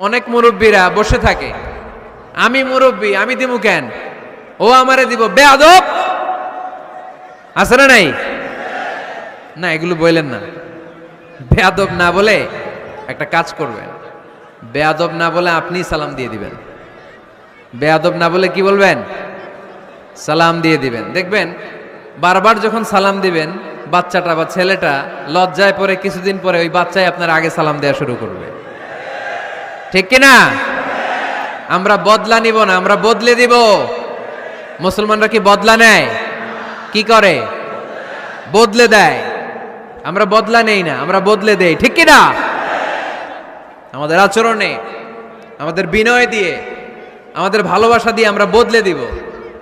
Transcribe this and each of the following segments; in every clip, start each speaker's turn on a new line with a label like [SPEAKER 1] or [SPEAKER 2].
[SPEAKER 1] অনেক মুরব্বীরা বসে থাকে। আমি মুরব্বী, আমি দিমু কেন? ও আমারে দিব বেয়াদব। আছে না নাই? না, এগুলো বললেন না। বেয়াদব না বলে একটা কাজ করবেন। বেয়াদব না বলে আপনি সালাম দিয়ে দিবেন। বেয়াদব না বলে কি বলবেন? সালাম দিয়ে দিবেন। দেখবেন, বারবার যখন সালাম দিবেন, বাচ্চাটা বা ছেলেটা লজ্জায় পরে কিছুদিন পরে ওই বাচ্চাই আপনার আগে সালাম দেওয়া শুরু করবে। ঠিক কিনা? আমরা বদলা নিব না, আমরা বদলে দিব। মুসলমানরা কি বদলা নেয়? কি করে? বদলে দেয়। আমরা বদলা নেই না, আমরা বদলে দেই, ঠিক কিনা? আমাদের আচরণে, আমাদের বিনয় দিয়ে, আমাদের ভালোবাসা দিয়ে আমরা বদলে দিব।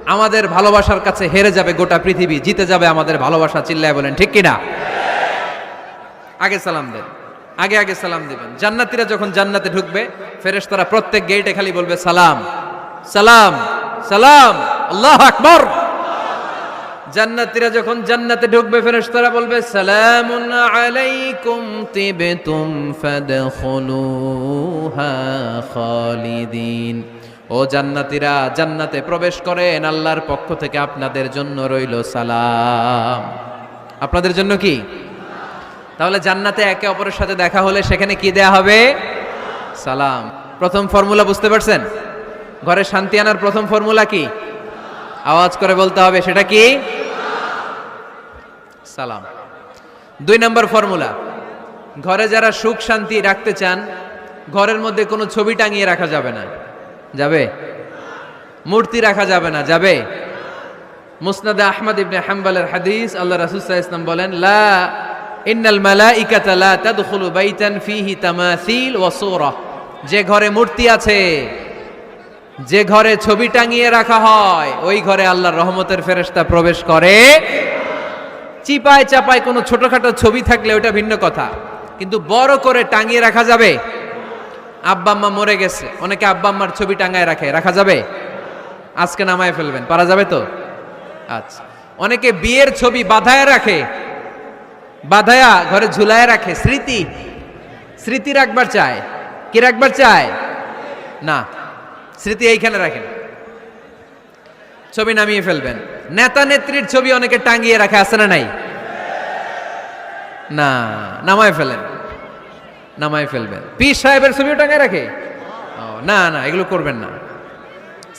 [SPEAKER 1] আমাদের ভালোবাসার কাছে হেরে যাবে গোটা পৃথিবী, জিতে যাবে আমাদের ভালোবাসা, চিল্লায় বলেন, ঠিক কিনা? আগে সালাম দেন। আগে আগে সালাম দিবেন। জান্নাতীরা যখন জান্নাতে ঢুকবে, ফেরেশতারা প্রত্যেক গেটে খালি বলবে, সালাম সালাম সালাম, আল্লাহ আকবর। জান্নাতীরা যখন জান্নাতে ঢুকবে, ফেরেশতারা বলবে, সালামুন আলাইকুম তিবতুম ফাদখুলুহা খালিদিন। ও জান্নাতীরা, জান্নাতে প্রবেশ করেন, আল্লাহর পক্ষ থেকে আপনাদের জন্য রইল সালাম। আপনাদের জন্য কি? তাহলে জান্নাতে একে অপরের সাথে দেখা হলে সেখানে কি দেয়া হবে? সালাম। প্রথম ফর্মুলা বুঝতে পারছেন? ঘরে শান্তি আনার প্রথম ফর্মুলা কি? আওয়াজ করে বলতে হবে, সেটা কি? সালাম। দুই নম্বর ফর্মুলা। ঘরে যারা সুখ শান্তি রাখতে চান, ঘরের মধ্যে কোনো ছবি টাঙিয়ে রাখা যাবে না। যাবে? মূর্তি রাখা যাবে না, যাবে? মুসনাদে আহমদ ইবনে হাম্বালের হাদিস, আল্লাহ রাসূল ইসলাম বলেন, লা ইন্নাল মালাইকাতা লা বাইতান ফিহি তামাসিল ওয়া সূরা। যে ঘরে মূর্তি আছে, যে ঘরে ছবি টাঙিয়ে রাখা হয়, ওই ঘরে আল্লাহর রহমতের ফেরেশতা প্রবেশ করে। চিপায় চাপায় কোনো ছোটখাটো ছবি থাকলে ওটা ভিন্ন কথা, কিন্তু বড় করে টাঙিয়ে রাখা যাবে? আব্বা আম্মা মরে গেছে, অনেকে আব্বা আম্মার ছবি টাঙায় রাখে, রাখা যাবে? আজকে নামায় ফেলবেন, পারা যাবে তো? আচ্ছা অনেকে বিয়ের ছবি বাধায় রাখে বাধায়া ঘরে ঝুলায় রাখে। স্মৃতি স্মৃতি রাখবার চায়। কি রাখবার চায়? না, স্মৃতি এইখানে রাখেন। ছবি নামিয়ে ফেলবেন। নেতা নেত্রীর ছবি অনেকে টাঙ্গিয়ে রাখে, আছে না নাই? না, নামায় ফেলেন। নামায় ফেলবেন। পীর সাহেবের ছবিও টাঙায় রাখে? না না, এগুলো করবেন না।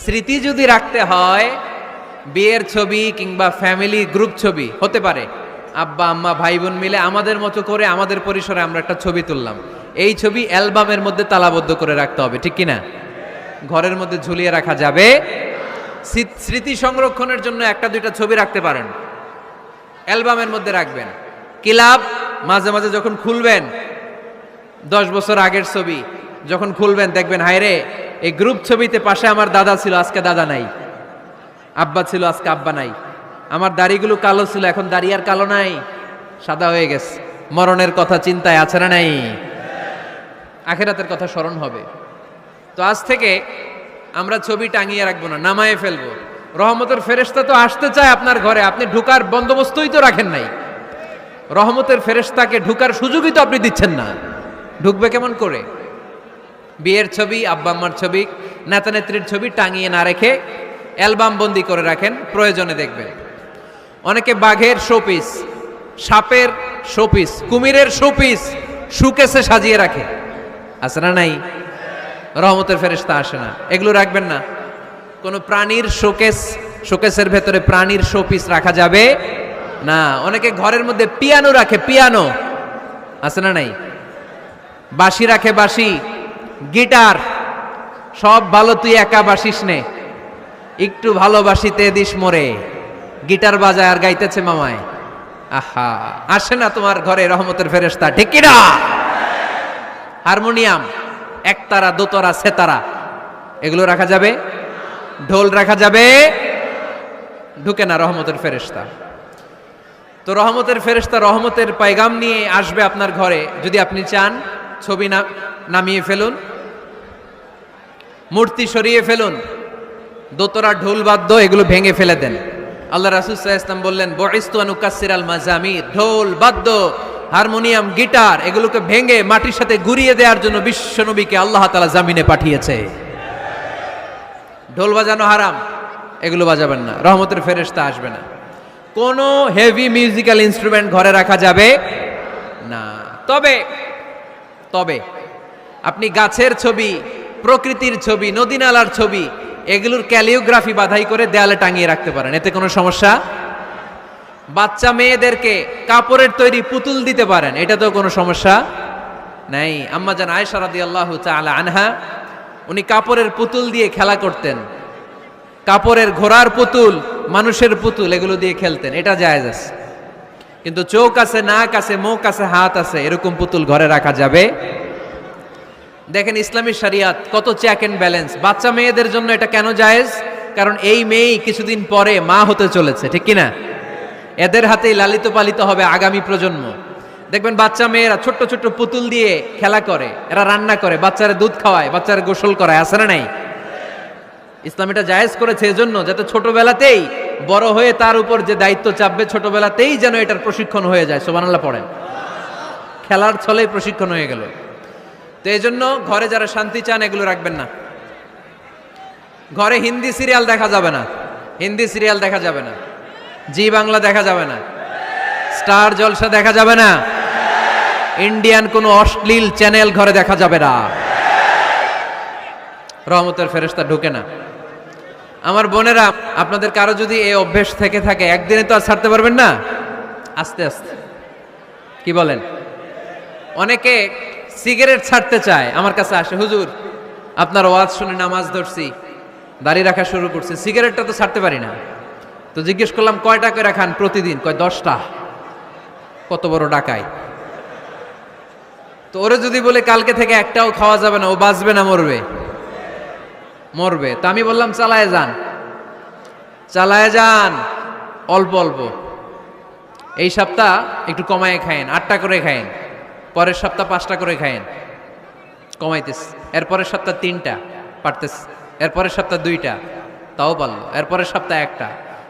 [SPEAKER 1] স্মৃতি যদি রাখতে হয়, বিয়ের ছবি কিংবা ফ্যামিলি গ্রুপ ছবি, হতে পারে। আব্বা, আম্মা ভাই বোন মিলে আমাদের মতো করে আমাদের পরিসরে আমরা একটা ছবি তুললাম। এই ছবি অ্যালবামের মধ্যে তালাবদ্ধ করে রাখতে হবে, ঠিক কিনা? ঘরের মধ্যে ঝুলিয়ে রাখা যাবে। স্মৃ- স্মৃতি সংরক্ষণের জন্য একটা, দুইটা ছবি রাখতে পারেন। অ্যালবামের মধ্যে রাখবেন। কিলাব, মাঝে মাঝে যখন খুলবেন, দশ বছর আগের ছবি, যখন খুলবেন, দেখবেন হায়রে এই গ্রুপ ছবিতে পাশে আমার দাদা ছিল, আজকে দাদা নাই। আব্বা ছিল, আজকে আব্বা নাই। আমার দাড়িগুলো কালো ছিল, এখন দাড়ি আর কালো নাই। সাদা হয়ে গেছে। মরণের কথা চিন্তায় আছে না নাই? আখেরাতের কথা স্মরণ হবে। তো আজ থেকে আমরা ছবি টাঙিয়ে রাখব না, নামায়ে ফেলব। রহমতের ফেরেশতা তো আসতে চায় আপনার ঘরে, আপনি ঢুকার বন্দোবস্তই তো রাখেন নাই। রহমতের ফেরেশতাকে ঢুকার সুযোগই তো আপনি দিচ্ছেন না। ঢুকবে কেমন করে? বিয়ের ছবি, আব্বা আম্মার ছবি নেতা নেত্রীর ছবি টাঙিয়ে না রেখে অ্যালবাম বন্দি করে রাখেন, প্রয়োজনে দেখবেন। অনেকে বাঘের শোপিস, সাপের শোপিস, কুমিরের শোপিস সুকেসে সাজিয়ে রাখে। আছে না নাই? রহমতের ফেরেশতা আসে না। এগুলো রাখবেন না। কোনো প্রাণীর শোকেস, শোকেসের ভেতরে প্রাণীর শোপিস রাখা যাবে না। অনেকে ঘরের মধ্যে পিয়ানো রাখে, পিয়ানো। আছে না নাই? বাঁশি রাখে, বাঁশি। গিটার। সব ভালো, তুই একা বাসিস নে। একটু ভালোবাসিতে দিস মোরে। গিটার বাজায় আর গাইতেছে মামায় আহা, আসে না তোমার ঘরে রহমতের ফেরেশতা, ঠিক কিনা? হারমোনিয়াম, একতারা, দোতারা, সেতারা, এগুলো রাখা যাবে? ঢোল রাখা যাবে? ঢুকে না রহমতের ফেরেশতা। তো রহমতের ফেরেশতা রহমতের পায়গাম নিয়ে আসবে আপনার ঘরে, যদি আপনি চান, ছবি না, নামিয়ে ফেলুন। মূর্তি সরিয়ে ফেলুন। দোতরা ঢোল বাদ্য, এগুলো ভেঙে ফেলে দেন। আল্লাহ রাসুল ইসলাম বললেন বয়স্তু আনুকাসির আল মাজামির ঢোল, বাদ্য, হারমোনিয়াম, গিটার, এগুলোকে ভেঙে মাটির সাথে ঘুরিয়ে দেওয়ার জন্য বিশ্বনবীকে আল্লাহ তালা জামিনে পাঠিয়েছে। ঢোল বাজানো হারাম, এগুলো বাজাবেন না, রহমতের ফেরেশতা আসবে না। কোনো হেভি মিউজিক্যাল ইনস্ট্রুমেন্ট ঘরে রাখা যাবে না। তবে তবে, আপনি গাছের ছবি, প্রকৃতির ছবি নদী নালার ছবি এগুলোর ক্যালিওগ্রাফি বাধাই করে দেয়ালে টাঙিয়ে রাখতে পারেন। এতে কোনো সমস্যা? বাচ্চা মেয়েদেরকে কাপড়ের তৈরি পুতুল দিতে পারেন। এটা তো কোনো সমস্যা নাই। আম্মা জান আয়েশা আল্লাহ তাআলা আনহা, উনি কাপড়ের পুতুল দিয়ে খেলা করতেন। কাপড়ের ঘোড়ার পুতুল, মানুষের পুতুল, এগুলো দিয়ে খেলতেন। এটা জায়েজ আছে। কিন্তু চোখ আছে, নাক আছে, মুখ আছে, হাত আছে, এরকম পুতুল ঘরে রাখা যাবে দেখেন ইসলামী শরিয়াত কত চেক এন্ড ব্যালেন্স বাচ্চা মেয়েদের জন্য এটা কেন জায়েজ? কারণ এই মেয়েই কিছুদিন পরে মা হতে চলেছে, ঠিক কিনা? এদের হাতেই লালিত পালিত হবে আগামী প্রজন্ম। দেখবেন বাচ্চা মেয়েরা ছোট্ট ছোট্ট পুতুল দিয়ে খেলা করে, এরা রান্না করে, বাচ্চারা দুধ খাওয়ায়, বাচ্চারা গোসল করায়, আছে না নাই? ইসলাম এটা জায়েজ করেছে এজন্য যাতে ছোটবেলাতেই বড় হয়ে তার উপর যে দায়িত্ব চাপবে, ছোটবেলাতেই যেন এটার প্রশিক্ষণ হয়ে যায়। সোবানাল্লাহ পড়েন। খেলার ছলেই প্রশিক্ষণ হয়ে গেল। তো এই জন্য ঘরে যারা শান্তি চান, এগুলো রাখবেন না। ঘরে হিন্দি সিরিয়াল দেখা যাবে না। হিন্দি সিরিয়াল দেখা যাবে না। জি বাংলা দেখা যাবে না। স্টার জলসা দেখা যাবে না। ইন্ডিয়ান কোনো অশ্লীল চ্যানেল ঘরে দেখা যাবে না। রহমতের ফেরেশতা ঢুকে না। আমার বোনেরা আপনাদের কারও যদি এই অভ্যেস থেকে থাকে, একদিনে তো আর ছাড়তে পারবেন না? আস্তে আস্তে। কি বলেন? অনেকে সিগারেট ছাড়তে চায়। আমার কাছে আসে, হুজুর, আপনার ওয়াজ শুনে নামাজ ধরছি, দাড়ি রাখা শুরু করছি, সিগারেটটা তো ছাড়তে পারি না। তো জিজ্ঞেস করলাম, কয়টা করে খান প্রতিদিন? কয়, দশটা। কত বড় ডাকায় তো ওরে যদি বলে, কালকে থেকে একটাও খাওয়া যাবে না, ও বাঁচবে না, মরবে। মরবে। তো আমি বললাম, চালায় যান। চালায় যান। অল্প অল্প। এই সপ্তাহ একটু কমায় খায়েন, আটটা করে খায়েন। পরের সপ্তাহ পাঁচটা করে খায়েন কমাইতেস এরপরের সপ্তাহ তিনটা পারতেস এরপরের সপ্তাহ দুইটা। তাও পারল। এরপরের সপ্তাহ একটা।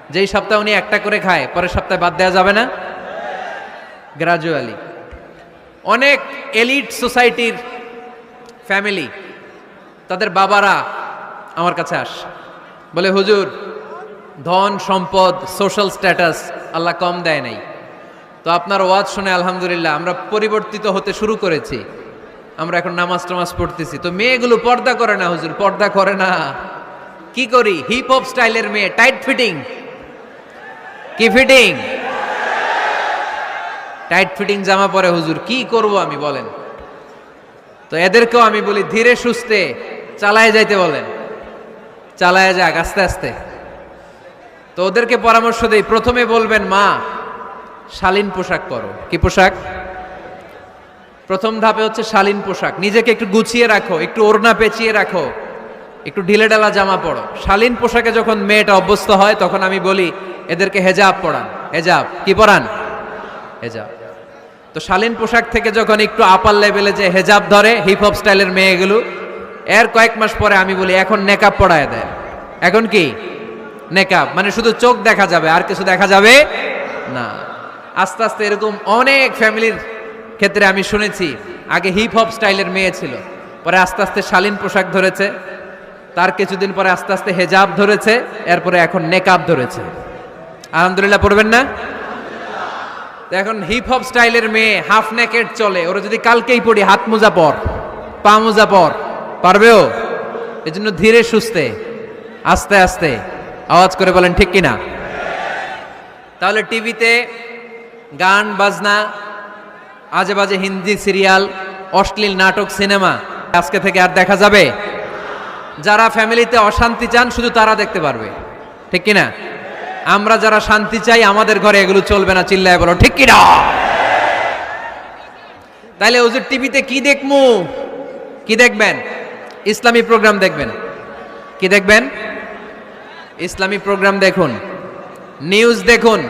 [SPEAKER 1] যেই সপ্তাহ উনি একটা করে খায়, পরের সপ্তাহে বাদ দেওয়া যাবে না? গ্রাজুয়ালি অনেক এলিট সোসাইটির ফ্যামিলি তাদের বাবারা আমার কাছে আস। বলে, হুজুর, ধন, সম্পদ সোশ্যাল স্ট্যাটাস আল্লাহ কম দেয় নাই। তো আপনার ওয়াজ শুনে আলহামদুলিল্লাহ আমরা পরিবর্তিত হতে শুরু করেছি। আমরা এখন নামাজ টামাজ পড়তেছি। তো মেয়েগুলো পর্দা করে না হুজুর, পর্দা করে না। কি করি? হিপ হপ স্টাইলের মেয়ে টাইট ফিটিং কি ফিটিং টাইট ফিটিং জামা পরে হুজুর, কি করব আমি বলেন। তো এদেরকেও আমি বলি, ধীরে সুস্থে চালায় যাইতে বলেন। চালায় যাক, আস্তে আস্তে। তো ওদেরকে পরামর্শ দেই, প্রথমে বলবেন মা শালীন পোশাক করো কি পোশাক? প্রথম ধাপে হচ্ছে শালীন পোশাক। নিজেকে একটু গুছিয়ে রাখো, একটু ওড়না পেঁচিয়ে রাখো, একটু ঢিলেঢালা জামা পড়ো শালীন পোশাকে যখন মেয়েটা অভ্যস্ত হয়, তখন আমি বলি, এদেরকে হেজাব পড়ান হেজাব। কি পড়ান হেজাব। তো শালীন পোশাক থেকে যখন একটু আপার লেভেলে যে হেজাব ধরে হিপ হপ স্টাইলের মেয়েগুলো, এর কয়েক মাস পরে আমি বলি, এখন নেকাব পড়ায় দেয় এখন কি? নেকাব মানে শুধু চোখ দেখা যাবে, আর কিছু দেখা যাবে না। আস্তে আস্তে এরকম অনেক ফ্যামিলির ক্ষেত্রে আমি শুনেছি, আগে হিপ হপ স্টাইলের মেয়ে ছিল, পরে আস্তে আস্তে শালীন পোশাক ধরেছে, তার কিছুদিন পরে আস্তে আস্তে হেজাব ধরেছে, এরপরে এখন নেকাব ধরেছে। আলহামদুলিল্লাহ, পড়বেন না? এখন হিপ হপ স্টাইলের মেয়ে হাফ নেকেট চলে, ওরা যদি কালকেই পড়ি, হাত মোজা পর, পা মোজা পর পারবেও এজন্য ধীরে সুস্থে, আস্তে আস্তে, আওয়াজ করে বলেন, ঠিক কিনা? তাহলে টিভিতে গান, বাজনা আজে বাজে হিন্দি সিরিয়াল, অশ্লীল নাটক, সিনেমা। আজকে থেকে আর দেখা যাবে? যারা ফ্যামিলিতে অশান্তি চান, শুধু তারা দেখতে পারবে। ঠিক কিনা? আমরা যারা শান্তি চাই, আমাদের ঘরে এগুলো চলবে না, চিল্লায় বলো, ঠিক কিনা? তাইলে ওজুর টিভিতে কি দেখমু? কি দেখবেন? ইসলামী প্রোগ্রাম দেখবেন। কি দেখবেন? ইসলামী প্রোগ্রাম দেখুন। নিউজ দেখুন।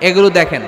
[SPEAKER 1] এগুলো দেখেন।